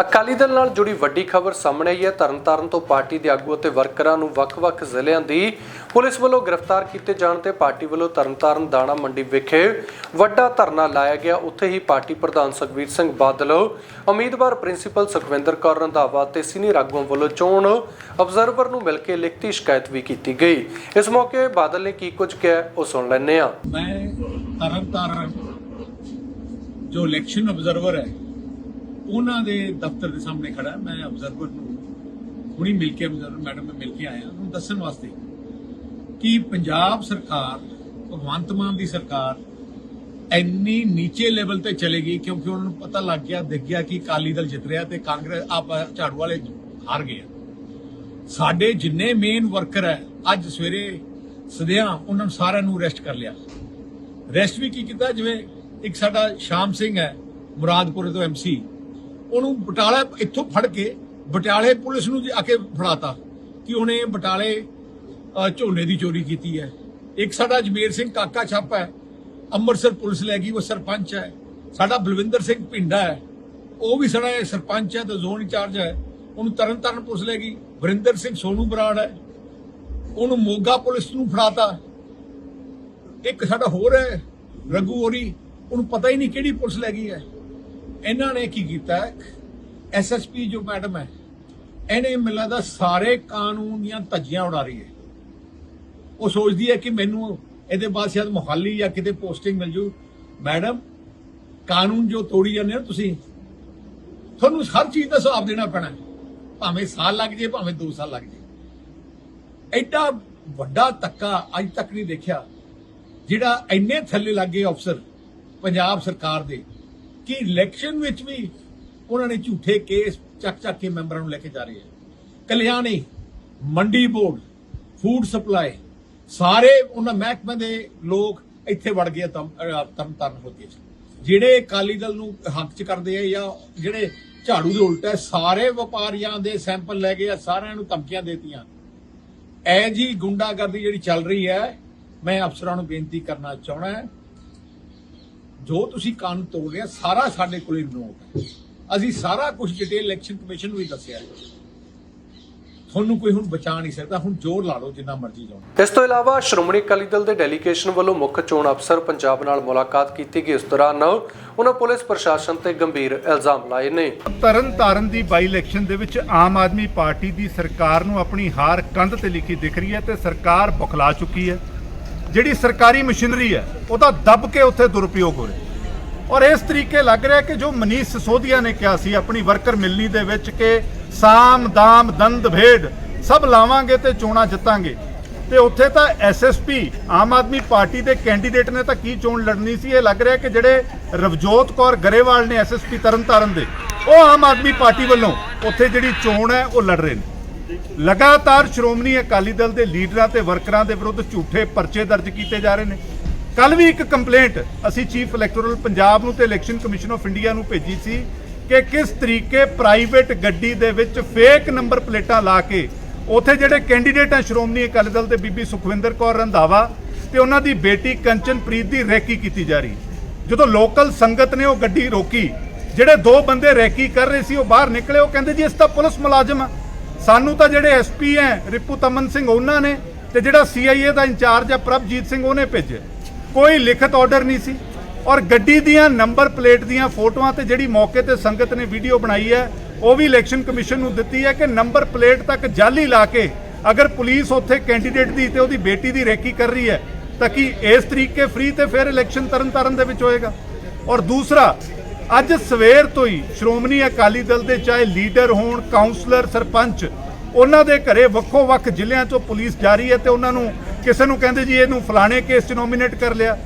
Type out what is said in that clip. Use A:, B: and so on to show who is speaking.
A: ਅਕਾਲੀ ਦਲ ਨਾਲ ਜੁੜੀ ਵੱਡੀ ਖਬਰ ਸਾਹਮਣੇ ਆਈ ਹੈ। ਤਰਨਤਾਰਨ ਤੋਂ ਪਾਰਟੀ ਦੇ ਆਗੂ ਅਤੇ ਵਰਕਰਾਂ ਨੂੰ ਵੱਖ-ਵੱਖ ਜ਼ਿਲ੍ਹਿਆਂ ਦੀ ਪੁਲਿਸ ਵੱਲੋਂ ਗ੍ਰਿਫਤਾਰ ਕੀਤੇ ਜਾਣ ਤੇ ਪਾਰਟੀ ਵੱਲੋਂ ਤਰਨਤਾਰਨ ਦਾਣਾ ਮੰਡੀ ਵਿਖੇ ਵੱਡਾ ਧਰਨਾ ਲਾਇਆ ਗਿਆ। ਉੱਥੇ ਹੀ ਪਾਰਟੀ ਪ੍ਰਧਾਨ ਸੁਖਬੀਰ ਸਿੰਘ ਬਾਦਲ, ਉਮੀਦਵਾਰ ਪ੍ਰਿੰਸੀਪਲ ਸੁਖਵਿੰਦਰ ਕੌਰ ਰੰਧਾਵਾ ਤੇ ਸੀਨੀਅਰ ਆਗੂਆਂ ਵੱਲੋਂ ਚੋਣ ਅਬਜ਼ਰਵਰ ਨੂੰ ਮਿਲ ਕੇ ਲਿਖਤੀ ਸ਼ਿਕਾਇਤ ਵੀ ਕੀਤੀ ਗਈ। ਇਸ ਮੌਕੇ ਬਾਦਲ ਨੇ ਕੀ ਕੁਝ ਕਿਹਾ, ਉਹ ਸੁਣ ਲੈਂਦੇ ਹਾਂ।
B: ਮੈਂ ਤਰਨ ਜੋ ਇਲੈਕਸ਼ਨ ਅਬਜ਼ਰਵਰ ਹੈ ਉਹਨਾਂ ਦੇ ਦਫ਼ਤਰ ਦੇ ਸਾਹਮਣੇ ਖੜਾ ਮੈਂ ਅਬਜ਼ਰਵਰ ਨੂੰ ਹੁਣੀ ਮਿਲ ਕੇ ਅਬਜ਼ਰਵਰ ਮੈਡਮ ਨੂੰ ਮਿਲ ਕੇ ਆਇਆ। ਉਹਨੂੰ ਦੱਸਣ ਵਾਸਤੇ ਕਿ ਪੰਜਾਬ ਸਰਕਾਰ, ਭਗਵੰਤ ਮਾਨ ਦੀ ਸਰਕਾਰ ਇੰਨੀ ਨੀਚੇ ਲੈਵਲ ਤੇ ਚਲੇਗੀ ਕਿਉਂਕਿ ਉਹਨਾਂ ਨੂੰ ਪਤਾ ਲੱਗ ਗਿਆ, ਦਿਖ ਗਿਆ ਕਿ ਅਕਾਲੀ ਦਲ ਜਿੱਤ ਰਿਹਾ ਤੇ ਕਾਂਗਰਸ, ਆਪ ਝਾੜੂ ਵਾਲੇ ਹਾਰ ਗਏ ਸਾਡੇ ਜਿੰਨੇ ਮੇਨ ਵਰਕਰ ਹੈ, ਅੱਜ ਸਵੇਰੇ ਸਦਿਆਂ ਉਹਨਾਂ ਨੂੰ ਸਾਰਿਆਂ ਨੂੰ ਅਰੈਸਟ ਕਰ ਲਿਆ। ਰੈਸਟ ਵੀ ਕੀ ਕੀਤਾ? ਜਿਵੇਂ ਇੱਕ ਸਾਡਾ ਸ਼ਾਮ ਸਿੰਘ ਹੈ, ਮੁਰਾਦਪੁਰ ਤੋਂ ਐਮਸੀ ਉਹਨੂੰ ਬਟਾਲਾ ਇੱਥੋਂ ਫੜ ਕੇ ਬਟਾਲੇ ਪੁਲਿਸ ਨੂੰ ਆ ਕੇ ਫੜਾਤਾ ਕਿ ਉਹਨੇ ਬਟਾਲੇ ਝੋਨੇ ਦੀ ਚੋਰੀ ਕੀਤੀ ਹੈ। ਇੱਕ ਸਾਡਾ ਜਮੀਰ ਸਿੰਘ ਕਾਕਾ ਛਾਪ ਹੈ, ਅੰਮ੍ਰਿਤਸਰ ਪੁਲਿਸ ਲੈ ਗਈ, ਉਹ ਸਰਪੰਚ ਹੈ। ਸਾਡਾ ਬਲਵਿੰਦਰ ਸਿੰਘ ਪਿੰਡਾ ਹੈ, ਉਹ ਵੀ ਸਾਡਾ ਸਰਪੰਚ ਹੈ, ਤੇ ਜ਼ੋਨ ਇੰਚਾਰਜ ਹੈ। ਉਹਨੂੰ ਤਰਨਤਾਰਨ ਪੁਲਿਸ ਲੈ ਗਈ, ਵਰਿੰਦਰ ਸਿੰਘ ਸੋਨੂ ਬਰਾੜ ਹੈ। ਉਹਨੂੰ ਮੋਗਾ ਪੁਲਿਸ ਨੂੰ ਫੜਾਤਾ। ਇੱਕ ਸਾਡਾ ਹੋਰ ਹੈ, ਰਘੂ ਹੋਰੀ, ਉਹਨੂੰ ਪਤਾ ਹੀ ਨਹੀਂ ਕਿਹੜੀ ਪੁਲਿਸ ਲੈ ਗਈ ਹੈ। ਇਹਨਾਂ ਨੇ ਕੀ ਕੀਤਾ? ਐਸਐਸਪੀ ਜੋ ਮੈਡਮ ਹੈ, ਇਹਨੇ ਮੈਨੂੰ ਲੱਗਦਾ ਸਾਰੇ ਕਾਨੂੰਨ ਦੀਆਂ ਧੱਜੀਆਂ ਉਡਾ ਰਹੀ ਹੈ। ਉਹ ਸੋਚਦੀ ਹੈ ਕਿ ਮੈਨੂੰ ਇਹਦੇ ਬਾਅਦ ਸ਼ਾਇਦ ਮੁਹਾਲੀ ਜਾਂ ਕਿਤੇ ਪੋਸਟਿੰਗ ਮਿਲ ਜੂ। ਮੈਡਮ, ਕਾਨੂੰਨ ਜੋ ਤੋੜੀ ਜਾਂਦੇ ਹੋ ਤੁਸੀਂ, ਤੁਹਾਨੂੰ ਹਰ ਚੀਜ਼ ਦਾ ਹਿਸਾਬ ਦੇਣਾ ਪੈਣਾ ਭਾਵੇਂ ਸਾਲ ਲੱਗ ਜੇ ਭਾਵੇਂ 2 ਸਾਲ ਲੱਗ ਜੇ ਐਡਾ ਵੱਡਾ ਤੱਕਾ ਅੱਜ ਤੱਕ ਨਹੀਂ ਦੇਖਿਆ, ਜਿਹੜਾ ਇੰਨੇ ਥੱਲੇ ਲੱਗੇ ਅਫਸਰ ਪੰਜਾਬ ਸਰਕਾਰ ਦੇ। ਕਿ ਇਲੈਕਸ਼ਨ ਵਿੱਚ ਵੀ ਉਹਨਾਂ ਨੇ ਝੂਠੇ ਕੇਸ ਚੱਕ ਚੱਕ ਕੇ ਮੈਂਬਰਾਂ ਨੂੰ ਲੈ ਕੇ ਜਾ ਰਹੇ ਹੈ ਕਲਿਆਣੀ, ਮੰਡੀ ਬੋਰਡ ਫੂਡ ਸਪਲਾਈ ਸਾਰੇ ਉਹਨਾਂ ਮਹਿਕਮੇ ਦੇ ਲੋਕ ਇੱਥੇ ਵੜ ਗਏ ਤਮ ਤਰਨ ਤਾਰਨ ਹੋ ਗਏ ਜਿਹੜੇ ਅਕਾਲੀ ਦਲ ਨੂੰ ਹੱਕ ਚ ਕਰਦੇ ਆ ਜਾਂ ਜਿਹੜੇ ਝਾੜੂ ਦੇ ਉਲਟ ਹੈ ਸਾਰੇ ਵਪਾਰੀਆਂ ਦੇ ਸੈਂਪਲ ਲੈ ਗਏ ਆ, ਸਾਰਿਆਂ ਨੂੰ ਧਮਕੀਆਂ ਦੇਤੀਆਂ। ਐ ਜੀ ਗੁੰਡਾਗਰਦੀ ਜਿਹੜੀ ਚੱਲ ਰਹੀ ਹੈ, ਮੈਂ ਅਫਸਰਾਂ ਨੂੰ ਬੇਨਤੀ ਕਰਨਾ ਚਾਹਣਾ ਜੋ ਤੁਸੀਂ ਕਾਨੂੰਨ ਤੋੜ ਰਹੇ ਆ ਸਾਰਾ ਸਾਡੇ ਕੋਲੇ ਨੋਟ ਹੈ। ਅਸੀਂ ਸਾਰਾ ਕੁਝ ਡਿਟੇਲ ਇਲੈਕਸ਼ਨ ਕਮਿਸ਼ਨ ਨੂੰ ਵੀ ਦੱਸਿਆ ਹੈ। ਤੁਹਾਨੂੰ ਕੋਈ ਹੁਣ ਬਚਾ ਨਹੀਂ ਸਕਦਾ ਹੁਣ ਜ਼ੋਰ ਲਾ ਲਓ ਜਿੰਨਾ ਮਰਜ਼ੀ ਲਾਓ।
A: ਇਸ ਤੋਂ ਇਲਾਵਾ ਸ਼੍ਰੋਮਣੀ ਅਕਾਲੀ ਦਲ ਦੇ ਡੈਲੀਗੇਸ਼ਨ ਵੱਲੋਂ ਮੁੱਖ ਚੋਣ ਅਫਸਰ ਪੰਜਾਬ ਨਾਲ ਮੁਲਾਕਾਤ ਕੀਤੀ ਗਈ। ਇਸ ਦੌਰਾਨ ਉਹਨਾਂ ਪੁਲਿਸ ਪ੍ਰਸ਼ਾਸਨ ਤੇ ਗੰਭੀਰ ਇਲਜ਼ਾਮ ਲਾਏ ਨੇ।
C: ਤਰਨ ਤਾਰਨ ਦੀ ਬਾਈ ਇਲੈਕਸ਼ਨ ਦੇ ਵਿੱਚ ਆਮ ਆਦਮੀ ਪਾਰਟੀ ਦੀ ਸਰਕਾਰ ਨੂੰ ਆਪਣੀ ਹਾਰ ਕੰਧ ਤੇ ਲਿਖੀ ਦਿਖ ਰਹੀ ਹੈ ਤੇ ਸਰਕਾਰ ਬੁਖਲਾ ਚੁੱਕੀ ਹੈ। ਜਿਹੜੀ ਸਰਕਾਰੀ ਮਸ਼ੀਨਰੀ ਹੈ ਉਹਦਾ ਦੱਬ ਕੇ ਉੱਥੇ ਦੁਰਉਪਯੋਗ ਹੋ ਰਿਹਾ ਔਰ ਇਸ ਤਰੀਕੇ ਲੱਗ ਰਿਹਾ ਕਿ ਜੋ ਮਨੀਸ਼ ਸਿਸੋਦੀਆ ਨੇ ਕਿਹਾ ਸੀ, ਆਪਣੀ ਵਰਕਰ ਮਿਲਣੀ ਦੇ ਵਿੱਚ ਕਿ ਸਾਮ, ਦਾਮ, ਦੰਦ, ਭੇਡ ਸਭ ਲਾਵਾਂਗੇ ਤੇ ਚੋਣਾਂ ਜਿੱਤਾਂਗੇ। ਤੇ ਉੱਥੇ ਤਾਂ ਐਸਐਸਪੀ ਆਮ ਆਦਮੀ ਪਾਰਟੀ ਦੇ ਕੈਂਡੀਡੇਟ ਨੇ ਤਾਂ ਕੀ ਚੋਣ ਲੜਨੀ ਸੀ? ਇਹ ਲੱਗ ਰਿਹਾ ਕਿ ਜਿਹੜੇ ਰਵਜੋਤ ਕੌਰ ਗਰੇਵਾਲ ਨੇ ਐਸਐਸਪੀ ਤਰਨਤਾਰਨ ਦੇ, ਉਹ ਆਮ ਆਦਮੀ ਪਾਰਟੀ ਵੱਲੋਂ ਉੱਥੇ ਜਿਹੜੀ ਚੋਣ ਹੈ, ਉਹ ਲੜ ਰਹੇ ਨੇ। ਲਗਾਤਾਰ ਸ਼੍ਰੋਮਣੀ ਅਕਾਲੀ ਦਲ ਦੇ ਲੀਡਰਾਂ ਤੇ ਵਰਕਰਾਂ ਦੇ ਵਿਰੁੱਧ ਝੂਠੇ ਪਰਚੇ ਦਰਜ ਕੀਤੇ ਜਾ ਰਹੇ ਨੇ। ਕੱਲ ਵੀ ਇੱਕ ਕੰਪਲੇਂਟ ਅਸੀਂ ਚੀਫ ਇਲੈਕਟੋਰਲ ਪੰਜਾਬ ਨੂੰ ਤੇ ਇਲੈਕਸ਼ਨ ਕਮਿਸ਼ਨ ਆਫ ਇੰਡੀਆ ਨੂੰ ਭੇਜੀ ਸੀ ਕਿ ਕਿਸ ਤਰੀਕੇ ਪ੍ਰਾਈਵੇਟ ਗੱਡੀ ਦੇ ਵਿੱਚ ਫੇਕ ਨੰਬਰ ਪਲੇਟਾਂ ਲਾ ਕੇ ਉੱਥੇ ਜਿਹੜੇ ਕੈਂਡੀਡੇਟ ਆ ਸ਼੍ਰੋਮਣੀ ਅਕਾਲੀ ਦਲ ਦੇ ਬੀਬੀ ਸੁਖਵਿੰਦਰ ਕੌਰ ਰੰਧਾਵਾ ਤੇ ਉਹਨਾਂ ਦੀ ਬੇਟੀ ਕੰਚਨਪ੍ਰੀਤ ਦੀ ਰੈਕੀ ਕੀਤੀ ਜਾ ਰਹੀ। ਜਦੋਂ ਲੋਕਲ ਸੰਗਤ ਨੇ ਉਹ ਗੱਡੀ ਰੋਕੀ, ਜਿਹੜੇ ਦੋ ਬੰਦੇ ਰੈਕੀ ਕਰ ਰਹੇ ਸੀ, ਉਹ ਬਾਹਰ ਨਿਕਲੇ, ਉਹ ਕਹਿੰਦੇ ਜੀ ਇਸ ਤਾਂ ਪੁਲਿਸ ਮੁਲਾਜ਼ਮ ਆ। ਸਾਨੂੰ ਤਾਂ ਜਿਹੜੇ ਐਸਪੀ ਐ ਰਿਪੂ ਤਮਨ ਸਿੰਘ ਉਹਨਾਂ ਨੇ ਤੇ ਜਿਹੜਾ ਸੀਆਈਏ ਦਾ ਇੰਚਾਰਜ ਹੈ, ਪ੍ਰਭਜੀਤ ਸਿੰਘ ਉਹਨੇ ਭੇਜਿਆ। ਕੋਈ ਲਿਖਤ ਆਰਡਰ ਨਹੀਂ ਸੀ। ਔਰ ਗੱਡੀ ਦੀਆਂ ਨੰਬਰ ਪਲੇਟ ਦੀਆਂ ਫੋਟੋਆਂ ਤੇ ਜਿਹੜੀ ਮੌਕੇ ਤੇ ਸੰਗਤ ਨੇ ਵੀਡੀਓ ਬਣਾਈ ਹੈ, ਉਹ ਵੀ ਇਲੈਕਸ਼ਨ ਕਮਿਸ਼ਨ ਨੂੰ ਦਿੱਤੀ ਹੈ ਕਿ ਨੰਬਰ ਪਲੇਟ ਤੱਕ ਜਾਲੀ ਲਾ ਕੇ ਅਗਰ ਪੁਲਿਸ ਉੱਥੇ ਕੈਂਡੀਡੇਟ ਦੀ ਤੇ ਉਹਦੀ ਬੇਟੀ ਦੀ ਰੇਕੀ ਕਰ ਰਹੀ ਹੈ, ਤਾਂ ਕੀ ਇਸ ਤਰੀਕੇ ਫ੍ਰੀ ਤੇ ਫਿਰ ਇਲੈਕਸ਼ਨ ਤਰਨ ਤਾਰਨ ਦੇ ਵਿੱਚ ਹੋਏਗਾ? ਔਰ ਦੂਸਰਾ ਅੱਜ ਸਵੇਰ ਤੋਂ ਹੀ ਸ਼੍ਰੋਮਣੀ ਅਕਾਲੀ ਦਲ ਦੇ ਚਾਹੇ ਲੀਡਰ ਹੋਣ ਕਾਉਂਸਲਰ ਸਰਪੰਚ, ਉਹਨਾਂ ਦੇ ਘਰੇ ਵੱਖੋ ਵੱਖ ਜ਼ਿਲ੍ਹਿਆਂ 'ਚੋਂ ਪੁਲਿਸ ਜਾਰੀ ਹੈ ਤੇ ਉਹਨਾਂ ਨੂੰ ਕਿਸੇ ਨੂੰ ਕਹਿੰਦੇ ਜੀ ਇਹਨੂੰ ਫਲਾਣੇ ਕੇਸ 'ਚ ਨੋਮੀਨੇਟ ਕਰ ਲਿਆ।